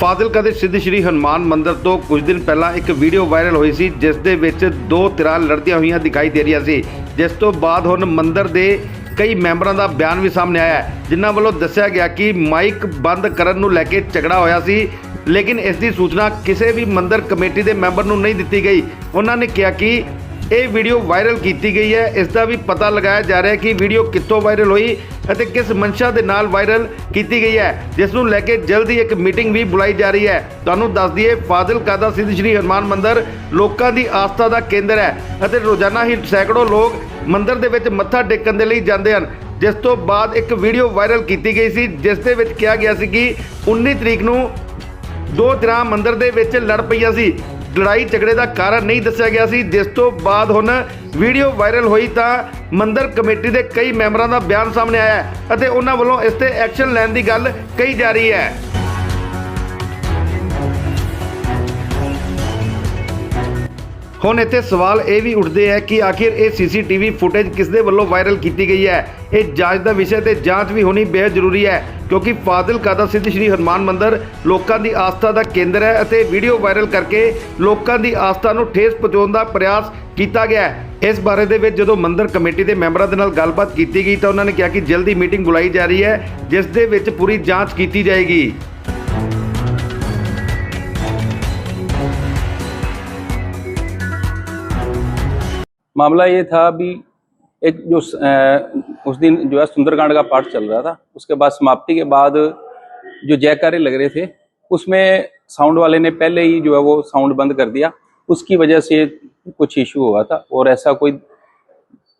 ਫਾਜ਼ਿਲਕਾ ਦੇ ਸਿੱਧ ਸ਼੍ਰੀ ਹਨੂਮਾਨ ਮੰਦਿਰ ਤੋਂ ਕੁਝ ਦਿਨ ਪਹਿਲਾਂ ਇੱਕ ਵੀਡੀਓ ਵਾਇਰਲ ਹੋਈ ਸੀ, ਜਿਸ ਦੇ ਵਿੱਚ ਦੋ ਧਿਰਾਂ ਲੜਦੀਆਂ ਹੋਈਆਂ ਦਿਖਾਈ ਦੇ ਰਹੀਆਂ ਸੀ। ਜਿਸ ਤੋਂ ਬਾਅਦ ਹੁਣ ਮੰਦਿਰ ਦੇ ਕਈ ਮੈਂਬਰਾਂ ਦਾ ਬਿਆਨ ਵੀ ਸਾਹਮਣੇ ਆਇਆ ਜਿਨ੍ਹਾਂ ਵੱਲੋਂ ਦੱਸਿਆ ਗਿਆ ਕਿ ਮਾਈਕ ਬੰਦ ਕਰਨ ਨੂੰ ਲੈ ਕੇ ਝਗੜਾ ਹੋਇਆ ਸੀ, ਲੇਕਿਨ ਇਸ ਦੀ ਸੂਚਨਾ ਕਿਸੇ ਵੀ ਮੰਦਿਰ ਕਮੇਟੀ ਦੇ ਮੈਂਬਰ ਨੂੰ ਨਹੀਂ ਦਿੱਤੀ ਗਈ। ਉਹਨਾਂ ਨੇ ਕਿਹਾ ਕਿ ਇਹ ਵੀਡੀਓ ਵਾਇਰਲ ਕੀਤੀ ਗਈ ਹੈ, ਇਸ ਦਾ ਵੀ ਪਤਾ ਲਗਾਇਆ ਜਾ ਰਿਹਾ ਹੈ ਕਿ ਵੀਡੀਓ ਕਿੱਥੋਂ ਵਾਇਰਲ ਹੋਈ ਅਤੇ ਕਿਸ ਮਨਸ਼ਾ ਦੇ ਨਾਲ ਵਾਇਰਲ ਕੀਤੀ ਗਈ ਹੈ, ਜਿਸ ਨੂੰ ਲੈ ਕੇ ਜਲਦੀ ਇੱਕ ਮੀਟਿੰਗ ਵੀ ਬੁਲਾਈ ਜਾ ਰਹੀ ਹੈ। ਤੁਹਾਨੂੰ ਦੱਸ ਦਈਏ ਫਾਜ਼ਿਲਕਾ ਦਾ ਸਿੱਧ ਸ਼੍ਰੀ ਹਨੂਮਾਨ ਮੰਦਿਰ ਲੋਕਾਂ ਦੀ ਆਸਥਾ ਦਾ ਕੇਂਦਰ ਹੈ ਅਤੇ ਰੋਜ਼ਾਨਾ ਹੀ ਸੈਂਕੜੋ ਲੋਕ ਮੰਦਿਰ ਦੇ ਵਿੱਚ ਮੱਥਾ ਟੇਕਣ ਦੇ ਲਈ ਜਾਂਦੇ ਹਨ। ਜਿਸ ਤੋਂ ਬਾਅਦ ਇੱਕ ਵੀਡੀਓ ਵਾਇਰਲ ਕੀਤੀ ਗਈ ਸੀ, ਜਿਸ ਦੇ ਵਿੱਚ ਕਿਹਾ ਗਿਆ ਸੀ ਕਿ 19 ਤਰੀਕ ਨੂੰ ਦੋ ਧਿਰਾਂ ਮੰਦਿਰ ਦੇ ਵਿੱਚ ਲੜ ਪਈਆਂ ਸੀ। ਲੜਾਈ ਝਗੜੇ ਦਾ ਕਾਰਨ ਨਹੀਂ ਦੱਸਿਆ ਗਿਆ ਸੀ। ਜਿਸ ਤੋਂ ਬਾਅਦ ਹੁਣ ਵੀਡੀਓ ਵਾਇਰਲ ਹੋਈ ਤਾਂ ਮੰਦਰ ਕਮੇਟੀ ਦੇ ਕਈ ਮੈਂਬਰਾਂ ਦਾ ਬਿਆਨ ਸਾਹਮਣੇ ਆਇਆ ਅਤੇ ਉਹਨਾਂ ਵੱਲੋਂ ਇਸ ਤੇ ਐਕਸ਼ਨ ਲੈਣ ਦੀ ਗੱਲ ਕਹੀ ਜਾ ਰਹੀ ਹੈ। ਹੁਣ ਇੱਥੇ ਸਵਾਲ ਇਹ ਵੀ ਉੱਠਦੇ ਹੈ ਕਿ ਆਖਿਰ ਇਹ ਸੀਸੀਟੀਵੀ ਫੁਟੇਜ ਕਿਸ ਦੇ ਵੱਲੋਂ ਵਾਇਰਲ ਕੀਤੀ ਗਈ ਹੈ? ਇਹ ਜਾਂਚ ਦਾ ਵਿਸ਼ਾ ਤੇ ਜਾਂਚ ਵੀ ਹੋਣੀ ਬੇਹੱਦ ਜ਼ਰੂਰੀ ਹੈ, ਕਿਉਂਕਿ ਫਾਜ਼ਿਲਕਾ ਦਾ ਸਿੱਧ ਸ਼੍ਰੀ ਹਨੂਮਾਨ ਮੰਦਿਰ ਲੋਕਾਂ ਦੀ ਆਸਥਾ ਦਾ ਕੇਂਦਰ ਹੈ ਅਤੇ ਵੀਡੀਓ ਵਾਇਰਲ ਕਰਕੇ ਲੋਕਾਂ ਦੀ ਆਸਥਾ ਨੂੰ ਠੇਸ ਪਹੁੰਚਾਉਣ ਦਾ ਪ੍ਰਯਾਸ ਕੀਤਾ ਗਿਆ ਹੈ। ਇਸ ਬਾਰੇ ਦੇ ਵਿੱਚ ਜਦੋਂ ਮੰਦਰ ਕਮੇਟੀ ਦੇ ਮੈਂਬਰਾਂ ਦੇ ਨਾਲ ਗੱਲਬਾਤ ਕੀਤੀ ਗਈ ਤਾਂ ਉਹਨਾਂ ਨੇ ਕਿਹਾ ਕਿ ਜਲਦੀ ਮੀਟਿੰਗ ਬੁਲਾਈ ਜਾ ਰਹੀ ਹੈ, ਜਿਸ ਦੇ ਵਿੱਚ ਪੂਰੀ ਜਾਂਚ ਕੀਤੀ ਜਾਏਗੀ। मामला ये था अभी एक जो उस दिन जो है सुंदरकांड का पाठ चल रहा था। उसके बाद समाप्ति के बाद जो जयकारे लग रहे थे, उसमें साउंड वाले ने पहले ही जो है वो साउंड बंद कर दिया। उसकी वजह से कुछ इशू हुआ था और ऐसा कोई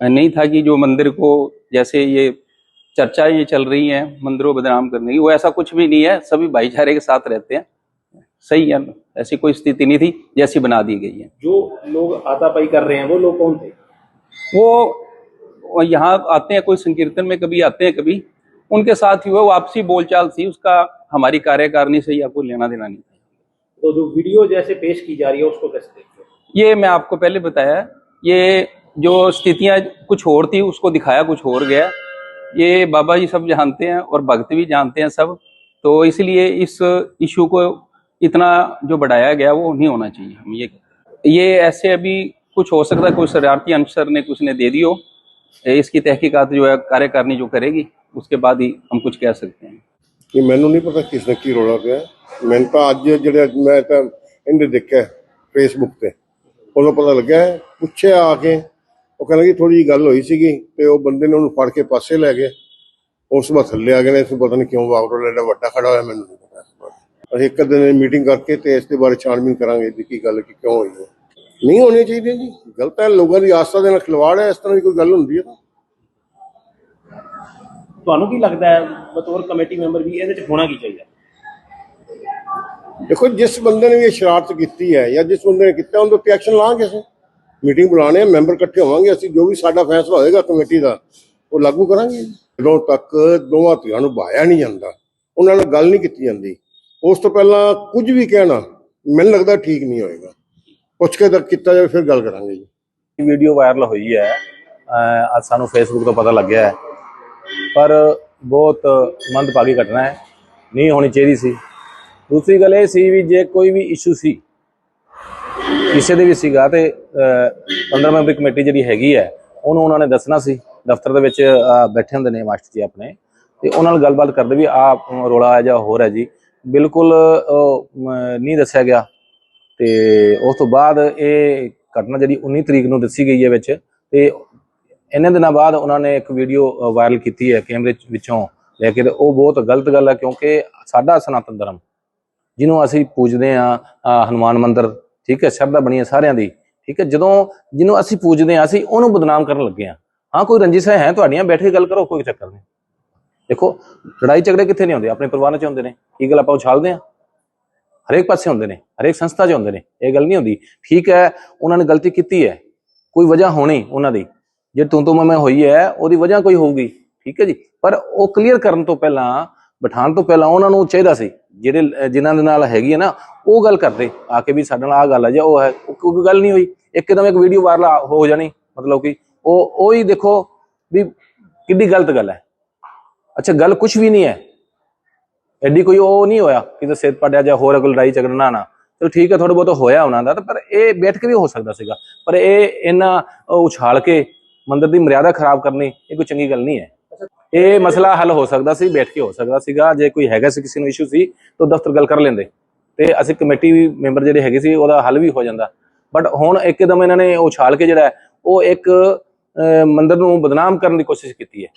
नहीं था कि जो मंदिर को जैसे ये चर्चाएँ ये चल रही हैं, मंदिरों बदनाम करने की, वो ऐसा कुछ भी नहीं है। सभी भाईचारे के साथ रहते हैं। सही है ऐसी कोई स्थिति नहीं थी जैसी बना दी गई है। जो लोग हाथापाई कर रहे हैं वो लोग कौन थे? वो यहाँ आते हैं कोई संकीर्तन में कभी आते हैं कभी। उनके साथ ही वो आपसी बोलचाल थी उसका हमारी कार्यकारिणी से ही आपको लेना देना नहीं था। तो जो वीडियो जैसे पेश की जा रही है उसको कैसे देखते हो? ये मैं आपको पहले बताया ये जो स्थितियाँ कुछ और थी उसको दिखाया कुछ और गया। ये बाबा जी सब जानते हैं और भक्त भी जानते हैं सब। तो इसलिए इस इशू को इतना जो बढ़ाया गया वो नहीं होना चाहिए हम ये ये ऐसे अभी कुछ हो सकता है कोई शरारती अनसर ने कुछ ने दे दी हो इसकी तहकीकात जो है कार्यकारिणी जो करेगी उसके बाद ही हम कुछ कह सकते हैं ਕਿ ਮੈਨੂੰ ਨਹੀਂ ਪਤਾ ਕਿਸ ਨੇ ਕੀ ਰੋਲਾ ਪਿਆ ਮੈਨੂੰ ਤਾਂ ਅੱਜ ਜਿਹੜੇ ਮੈਂ ਤਾਂ ਇਹਦੇ ਦੇਖਿਆ ਫੇਸਬੁੱਕ ਤੇ ਉਦੋਂ ਪਤਾ ਲੱਗਾ ਪੁੱਛਿਆ ਆ ਕੇ ਉਹ ਕਹਿੰਦਾ ਕਿ ਥੋੜੀ ਜਿਹੀ ਗੱਲ ਹੋਈ ਸੀਗੀ ਤੇ ਉਹ ਬੰਦੇ ਨੇ ਉਹਨੂੰ ਫੜ ਕੇ ਪਾਸੇ ਲੈ ਗਏ ਉਸ ਵਾਰ ਥੱਲੇ ਆ ਗਏ ਨੇ ਇਸ ਨੂੰ ਪਤਾ ਨਹੀਂ ਕਿਉਂ ਵਾਪਰ ਲੈਣਾ ਵੱਡਾ ਖੜਾ ਹੋਇਆ ਮੈਨੂੰ ਨਹੀਂ ਪਤਾ ਇਸ ਬਾਰੇ ਅਸੀਂ ਇੱਕ ਦਿਨ ਮੀਟਿੰਗ ਕਰਕੇ ਤੇ ਇਸ ਦੇ ਬਾਰੇ ਛਾਣਬੀਨ ਕਰਾਂਗੇ ਵੀ ਕੀ ਗੱਲ ਕਿ ਕਿਉਂ ਹੋਈ ਹੈ। ਨਹੀਂ ਹੋਣੀ ਚਾਹੀਦੀ ਜੀ। ਗਲਤ ਹੈ ਲੋਕਾਂ ਦੀ ਆਸਥਾ ਦੇ ਨਾਲ ਖਿਲਵਾੜ ਹੈ ਇਸ ਤਰ੍ਹਾਂ ਦੀ ਕੋਈ ਗੱਲ ਹੁੰਦੀ ਹੈ ਤਾਂ। ਤੁਹਾਨੂੰ ਕੀ ਲੱਗਦਾ ਹੈ ਬਤੌਰ ਕਮੇਟੀ ਮੈਂਬਰ ਵੀ ਇਹਦੇ ਚ ਹੋਣਾ ਕੀ ਚਾਹੀਦਾ? ਦੇਖੋ ਜਿਸ ਬੰਦੇ ਨੇ ਵੀ ਇਹ ਸ਼ਰਾਰਤ ਕੀਤੀ ਹੈ ਜਾਂ ਜਿਸ ਬੰਦੇ ਨੇ ਕੀਤਾ ਉਹਦੇ ਉੱਤੇ ਐਕਸ਼ਨ ਲਾਂਗੇ ਅਸੀਂ। ਮੀਟਿੰਗ ਬੁਲਾਣੇ ਮੈਂਬਰ ਇਕੱਠੇ ਹੋਵਾਂਗੇ ਅਸੀਂ ਜੋ ਵੀ ਸਾਡਾ ਫੈਸਲਾ ਹੋਏਗਾ ਕਮੇਟੀ ਦਾ ਉਹ ਲਾਗੂ ਕਰਾਂਗੇ। ਜਦੋਂ ਤੱਕ ਦੋਵਾਂ ਧਿਰਾਂ ਨੂੰ ਬਹਾਇਆ ਨਹੀਂ ਜਾਂਦਾ ਉਹਨਾਂ ਨਾਲ ਗੱਲ ਨਹੀਂ ਕੀਤੀ ਜਾਂਦੀ। ਉਸ ਤੋਂ ਪਹਿਲਾਂ ਕੁਝ ਵੀ ਕਹਿਣਾ, ਮੈਨੂੰ ਲੱਗਦਾ ਠੀਕ ਨਹੀਂ ਹੋਏਗਾ। ਪੁੱਛ ਕੇ ਤੱਕ ਕੀਤਾ ਜਾਵੇ, ਫਿਰ ਗੱਲ ਕਰਾਂਗੇ ਜੀ। ਵੀਡੀਓ ਵਾਇਰਲ ਹੋਈ ਹੈ। ਅੱਜ ਸਾਨੂੰ ਫੇਸਬੁੱਕ ਤੋਂ ਪਤਾ ਲੱਗਿਆ ਹੈ। ਪਰ ਬਹੁਤ ਮੰਦਭਾਗੀ ਘਟਨਾ ਹੈ। ਨਹੀਂ ਹੋਣੀ ਚਾਹੀਦੀ ਸੀ। ਦੂਸਰੀ ਗੱਲ ਇਹ ਸੀ ਵੀ ਜੇ ਕੋਈ ਵੀ ਇਸ਼ੂ ਸੀ, ਕਿਸੇ ਦੇ ਵੀ ਸੀਗਾ ਤੇ 15 ਮੈਂਬਰੀ ਕਮੇਟੀ ਜਿਹੜੀ ਹੈਗੀ ਹੈ, ਉਹਨੂੰ ਉਹਨਾਂ ਨੇ ਦੱਸਣਾ ਸੀ। ਦਫ਼ਤਰ ਦੇ ਵਿੱਚ ਬੈਠੇ ਹੁੰਦੇ ਨੇ ਮਾਸਟਰ ਜੀ ਆਪਣੇ। ਤੇ ਉਹਨਾਂ ਨਾਲ ਗੱਲਬਾਤ ਕਰਦੇ ਵੀ ਆ ਰੋਲਾ ਹੈ ਜਾਂ ਹੋਰ ਹੈ ਜੀ। ਬਿਲਕੁਲ ਨਹੀਂ ਦੱਸਿਆ ਗਿਆ। ਤੇ ਉਸ ਤੋਂ ਬਾਅਦ ਇਹ ਘਟਨਾ ਜਿਹੜੀ 19 ਤਰੀਕ ਨੂੰ ਦੱਸੀ ਗਈ ਹੈ ਵਿੱਚ, ਤੇ ਇਹਨਾਂ ਦਿਨਾਂ ਬਾਅਦ ਉਹਨਾਂ ਨੇ ਇੱਕ ਵੀਡੀਓ ਵਾਇਰਲ ਕੀਤੀ ਹੈ ਕੈਮਰੇ ਵਿੱਚੋਂ ਲੈ ਕੇ, ਤੇ ਉਹ ਬਹੁਤ ਗਲਤ ਗੱਲ ਹੈ ਕਿਉਂਕਿ ਸਾਡਾ ਸਨਾਤਨ ਧਰਮ, ਜਿਹਨੂੰ ਅਸੀਂ ਪੂਜਦੇ ਆ ਹਨੂਮਾਨ ਮੰਦਿਰ, ਠੀਕ ਹੈ, ਸ਼ਰਧਾ ਬਣੀ ਹੈ ਸਾਰਿਆਂ ਦੀ, ਠੀਕ ਹੈ, ਜਦੋਂ ਜਿਹਨੂੰ ਅਸੀਂ ਪੂਜਦੇ ਆ ਅਸੀਂ ਉਹਨੂੰ ਬਦਨਾਮ ਕਰਨ ਲੱਗੇ ਆ ਹਾਂ, ਕੋਈ ਰੰਜਿਸ਼ਾਂ ਹੈ ਤੁਹਾਡੀਆਂ? ਬੈਠ ਕੇ ਗੱਲ ਕਰੋ, ਕੋਈ ਚੱਕਰ ਨਹੀਂ। ਦੇਖੋ, ਲੜਾਈ ਝਗੜੇ ਕਿੱਥੇ ਨਹੀਂ ਹੁੰਦੇ? ਆਪਣੇ ਪਰਿਵਾਰਾਂ 'ਚ ਹੁੰਦੇ ਨੇ। ਕੀ ਗੱਲ ਆਪਾਂ ਉਛਾਲਦੇ ਆ ਹਰੇਕ ਪਾਸੇ ਹੁੰਦੇ ਨੇ। ਹਰੇਕ ਸੰਸਥਾ 'ਚ ਹੁੰਦੇ ਨੇ। ਇਹ ਗੱਲ ਨਹੀਂ ਹੁੰਦੀ। ਠੀਕ ਹੈ, ਉਹਨਾਂ ਨੇ ਗਲਤੀ ਕੀਤੀ ਹੈ। ਕੋਈ ਵਜ੍ਹਾ ਹੋਣੀ ਉਹਨਾਂ ਦੀ। ਜੇ ਤੂੰ ਤੋਂ ਮੈਂ ਹੋਈ ਹੈ, ਉਹਦੀ ਵਜ੍ਹਾ ਕੋਈ ਹੋਊਗੀ। ਠੀਕ ਹੈ ਜੀ? ਪਰ ਉਹ ਕਲੀਅਰ ਕਰਨ ਤੋਂ ਪਹਿਲਾਂ, ਬਿਠਾਉਣ ਤੋਂ ਪਹਿਲਾਂ ਉਹਨਾਂ ਨੂੰ ਚਾਹੀਦਾ ਸੀ। ਜਿਹੜੇ ਅਹ ਜਿਨ੍ਹਾਂ ਦੇ ਨਾਲ ਹੈਗੀ ਹੈ ਨਾ, ਉਹ ਗੱਲ ਕਰਦੇ। ਆ ਕੇ ਵੀ ਸਾਡੇ ਨਾਲ ਆ ਗੱਲ ਹੈ ਜਾਂ ਉਹ ਹੈ ਕੋਈ ਗੱਲ ਨਹੀਂ ਹੋਈ। ਇੱਕਦਮ ਇੱਕ ਵੀਡੀਓ ਵਾਇਰਲ ਹੋ ਜਾਣੀ। ਮਤਲਬ ਕਿ ਉਹ ਉਹ ਹੀ ਦੇਖੋ ਵੀ ਕਿੰਨੀ ਗਲਤ ਗੱਲ ਹੈ। ਅੱਛਾ, ਗੱਲ ਕੁਝ ਵੀ ਨਹੀਂ ਹੈ। ਐਡੀ ਕੋਈ ਉਹ ਨਹੀਂ ਹੋਇਆ ਕਿਤੇ ਸਿਰ ਪੜਿਆ ਜਾਂ ਹੋਰ ਕੋਈ ਲੜਾਈ ਝਗੜਾ ਨਾ। ਚਲੋ ਠੀਕ ਹੈ ਥੋੜਾ ਬਹੁਤ ਹੋਇਆ ਉਹਨਾਂ ਦਾ, ਪਰ ਇਹ ਬੈਠ ਕੇ ਵੀ ਹੋ ਸਕਦਾ ਸੀਗਾ। ਪਰ ਇਹ ਇਹਨਾਂ ਉਛਾਲ ਕੇ ਮੰਦਰ ਦੀ ਮਰਿਆਦਾ ਖਰਾਬ ਕਰਨੀ, ਇਹ ਕੋਈ ਚੰਗੀ ਗੱਲ ਨਹੀਂ ਹੈ। ਇਹ ਮਸਲਾ ਹੱਲ ਹੋ ਸਕਦਾ ਸੀ, ਬੈਠ ਕੇ ਹੋ ਸਕਦਾ ਸੀਗਾ। ਜੇ ਕੋਈ ਹੈਗਾ ਸੀ, ਕਿਸੇ ਨੂੰ ਇਸ਼ੂ ਸੀ, ਤਾਂ ਦਫ਼ਤਰ ਗੱਲ ਕਰ ਲੈਂਦੇ। ਤੇ ਅਸੀਂ ਕਮੇਟੀ ਮੈਂਬਰ ਜਿਹੜੇ ਹੈਗੇ ਸੀ, ਉਹਦਾ ਹੱਲ ਵੀ ਹੋ ਜਾਂਦਾ। ਬਟ ਹੁਣ ਇੱਕਦਮ ਇਹਨਾਂ ਨੇ ਉਛਾਲ ਕੇ ਜਿਹੜਾ ਉਹ ਇੱਕ ਮੰਦਰ ਨੂੰ ਬਦਨਾਮ ਕਰਨ ਦੀ ਕੋਸ਼ਿਸ਼ ਕੀਤੀ ਹੈ।